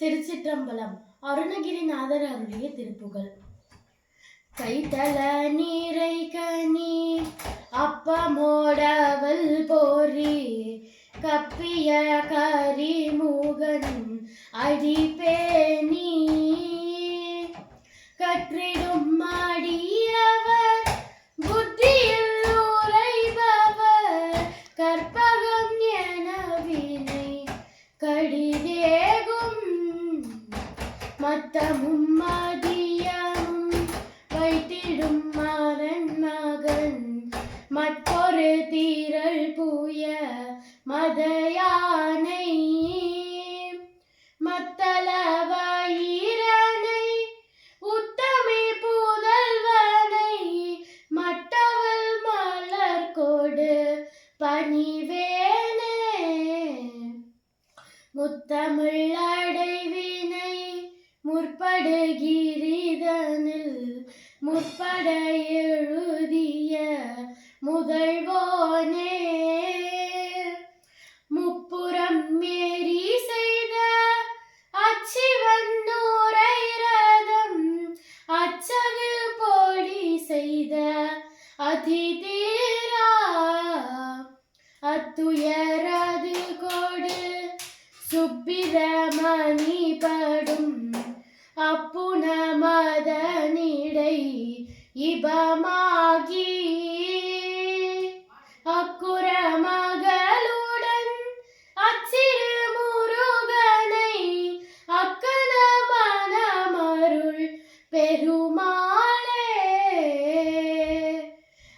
திருச்சிற்றம்பலம். அருணகிரிநாதர் அருளிய திருப்புகள் கைத்தல நீரை கனி அப்பமோடவள் போரி கப்பிய கரிமுகன் அடிப்பேணி மத்தமும் மதியமும் வைத்திடும் மரன் மகன். மற்றொரு தீரல் பூய மதயானை. மத்தள வயிரனை உத்தமி புதல்வனை மட்டவள் மலர் கொடு பணிவேனே. முத்தமிழ் அடைவினை முற்படுகிரிதனில் முற்பட எழுதிய முதல்வோனே. முப்புறம் மேரி செய்த அச்சிவன் நூரை ரதம் அச்சகு போடி செய்த அதிதீரா. அத்துயரது கொடு சுப்பிரமணி படும் அப்புன மதனிடை இபமாகி அக்குற மகளுடன் அச்சிறு முருகனை அக்கன மனமருள் பெருமாளே.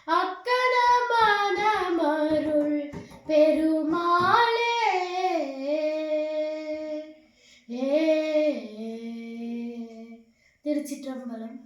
அக்கன மனமருள் பெருமாளே. திருச்சிற்றம்பலம்